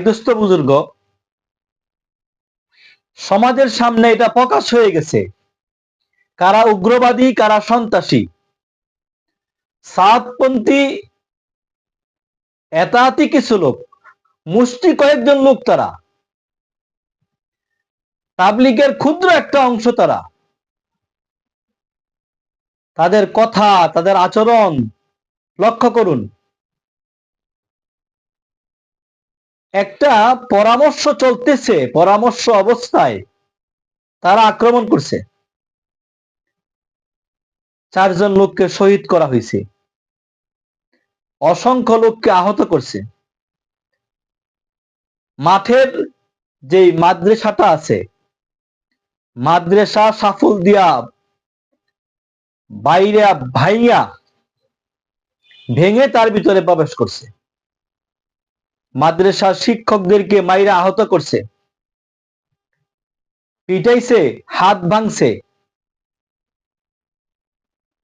দুস্থ বুজুর্গ, সমাজের সামনে এটা প্রকাশ হয়ে গেছে। কারা উগ্রবাদী, কারা সন্ত্রাসী। সাতপন্থী এতাতি কিছু লোক, মুষ্টি কয়েকজন লোক তারা। তাবলিগের ক্ষুদ্র একটা অংশ তারা। তাদের কথা, তাদের আচরণ লক্ষ্য করুন। একটা পরামর্শ চলতেছে, পরামর্শ অবস্থায় তারা আক্রমণ করছে। চারজন লোককে শহীদ করা হয়েছে। অসংখ্য লোককে আহত করছে। মাঠের যে মাদ্রাসাটা আছে, মাদ্রাসা সাফল দিয়া বাইরে ভাইয়া ভেঙে তার ভিতরে প্রবেশ করছে। মাদ্রাসার শিক্ষকদেরকে মাইরা আহত করছে। পিটাইছে, হাত ভাঙছে।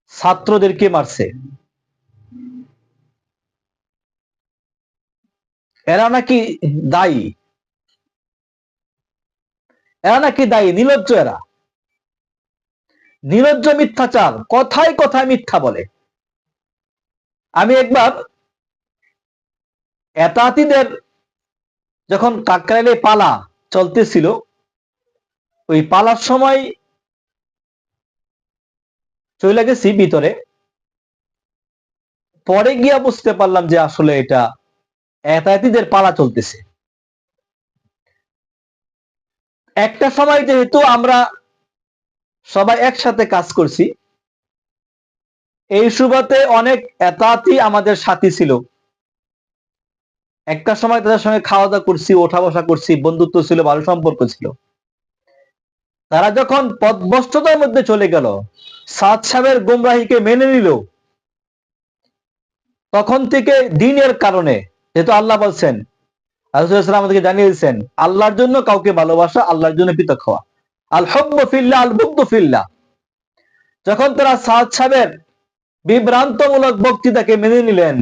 ছাত্রদেরকে মারছে। এরা নাকি দায়ী? এরা নাকি দায়ী? নিলজ্জ এরা। নিলজ্জ মিথ্যাচার, কথায় কথায় মিথ্যা বলে। আমি একবার এতাতিদের যখন কাকরাইলে পালা চলতেছিল, ওই পালার সময় চলে গেছি ভিতরে। পরে গিয়া বুঝতে পারলাম যে আসলে এটা এতাতিদের পালা চলতেছে। একটা সময় যেহেতু আমরা সবাই একসাথে কাজ করছি, এই সুবাতে অনেক এতাতি আমাদের সাথী ছিল। একটা সময় তাদের সঙ্গে খাওয়া দাওয়া করছি ওঠা বসা করছি, বন্ধুত্ব ছিল, ভালো সম্পর্ক ছিল। তারা যখন পদভস্ততার মধ্যে চলে গেল, সাদ সাহেবের গুমরাহিকে মেনে নিল, তখন থেকে দিনের কারণে, যেহেতু আল্লাহ বলছেন আলহাম আমাদেরকে জানিয়ে দিয়েছেন, আল্লাহর জন্য কাউকে ভালোবাসা, আল্লাহর জন্য পৃথক হওয়া। আল হব্ব ফিল্লা আল বুদ্ধ ফিল্লা যখন তারা সাদ সাহেবের বিভ্রান্তমূলক বক্তৃতাকে মেনে নিলেন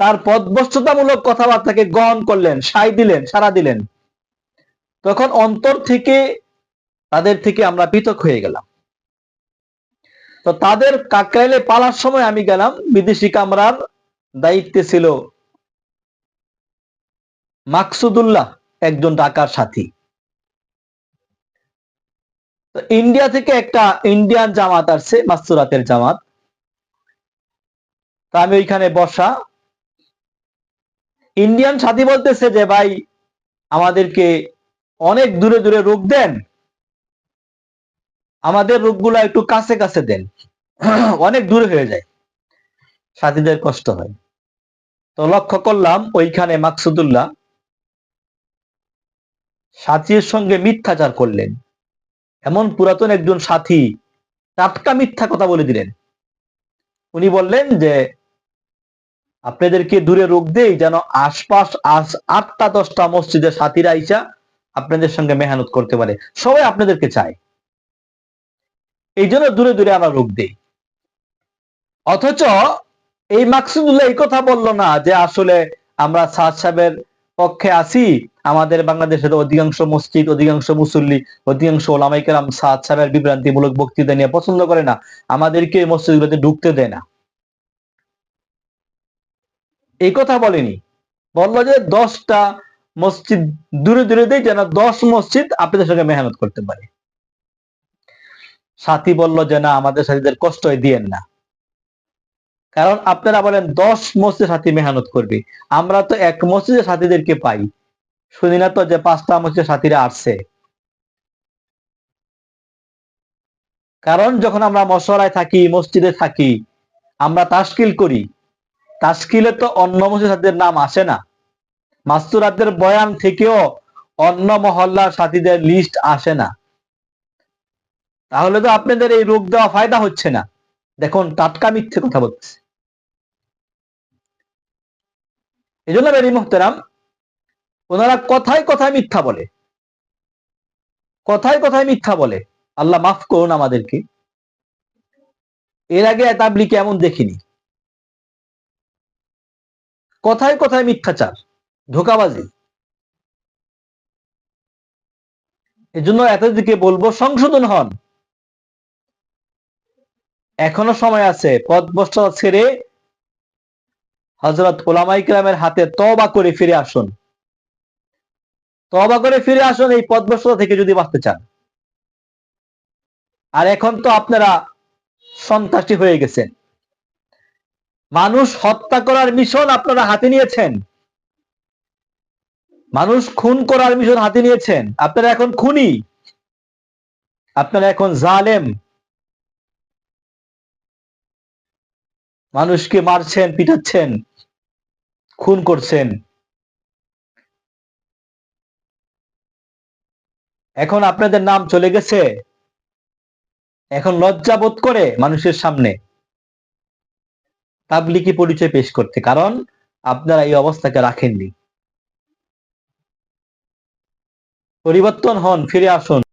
তার পদভস্ততামূলক কথাবার্তাকে গ্রহণ করলেন সাই দিলেন সারা দিলেন। তখন অন্তর থেকে তাদের থেকে আমরা পৃথক হয়ে গেলাম। তো তাদের কাকরাইলে পালার সময় আমি গেলাম, বিদেশি কামরার দায়িত্বে ছিল মাকসুদুল্লাহ, একজন ডাকার সাথী। তো ইন্ডিয়া থেকে একটা ইন্ডিয়ান জামাত আসছে মাস্তুরাতের জামাত। তা আমি ওইখানে বসা ইন্ডিয়ান সাথী বলতেছে যে, ভাই, আমাদেরকে অনেক দূরে দূরে রোগ দেন। আমাদের রোগগুলো একটু কাছে কাছে দেন। অনেক দূরে হয়ে যায়। সাথীদের কষ্ট হয়। তো লক্ষ্য করলাম, ওইখানে মাকসুদুল্লাহ সাথীর সঙ্গে মিথ্যাচার করলেন। এমন পুরাতন একজন সাথী টাটকা মিথ্যা কথা বলে দিলেন। উনি বললেন যে আপনাদেরকে দূরে রোগ দেই যেন আশপাশ আটটা দশটা মসজিদের সাথীরা আইসা আপনাদের সঙ্গে মেহনত করতে পারে। সবাই আপনাদেরকে চায়। এই জন্য দূরে দূরে আমরা রোগ দেই। অথচ এই মাকসুদুল্লাহ এই কথা বলল না যে আসলে আমরা সাদ সাহেবের পক্ষে আছি, আমাদের বাংলাদেশের অধিকাংশ মসজিদ, অধিকাংশ মুসল্লি, অধিকাংশ ওলামাইকেরাম সাদ সাহেবের বিভ্রান্তিমূলক বক্তৃতা নিয়ে পছন্দ করে না। আমাদেরকে মসজিদগুলোতে ঢুকতে দেয় না। এই কথা বলেনি। বলল যে দশটা মসজিদ দূরে দূরে দেয় যেন দশ মসজিদ আপনাদের সঙ্গে মেহনত করতে পারে। সাথী বলল যে না, আমাদের সাথীদের কষ্ট দিয়েন না। কারণ আপনারা বলেন দশ মসজিদ সাথী মেহনত করবে। আমরা তো এক মসজিদের সাথীদেরকে পাই। শুনি না তো যে পাঁচটা মসজিদের সাথীরা আসছে। কারণ যখন আমরা মশলায় থাকি, মসজিদে থাকি, আমরা তাস্কিল করি তাস্কিলে তো অন্য মসজিদ সাথীদের নাম আসে না। মাস্তুরাদের বয়ান থেকেও অন্য মহল্লার সাথীদের লিস্ট আসে না। তাহলে তো আপনাদের এই রোগ দেওয়া ফায়দা হচ্ছে না। দেখুন, টাটকা মিথ্যে কথা বলছে এই জন্য বেরি মোহতেরাম, ওনারা কথায় কথায় মিথ্যা বলে। কথায় কথায় মিথ্যা বলে। আল্লাহ মাফ করুন আমাদেরকে। এর আগে তাবলিকে এমন দেখিনি। কথায় কথায় মিথ্যাচার, ধোকাবাজি। এজন্য এতদিকে বলব, সংশোধন হন। এখনও সময় আছে ভ্রষ্টতা ছেড়ে হজরত ওলামাই কিরামের হাতে তবা করে ফিরে আসুন। তবা করে ফিরে আসুন, এই পথ ভ্রষ্টতা থেকে যদি বাঁচতে চান। আর এখন তো আপনারা সন্ত্রাসী হয়ে গেছেন। মানুষ হত্যা করার মিশন আপনারা হাতে নিয়েছেন। মানুষ খুন করার মিশন হাতে নিয়েছেন। আপনারা এখন খুনি। আপনারা এখন জালেম। মানুষকে মারছেন, পিটাচ্ছেন, খুন করছেন। এখন আপনাদের নাম চলে গেছে। এখন লজ্জা বোধ করে মানুষের সামনে। তাবলিকি পরিচয় পেশ করতে কারণ আপনারা এই অবস্থাকে রাখেননি। পরিবর্তন হন ফিরে আসুন।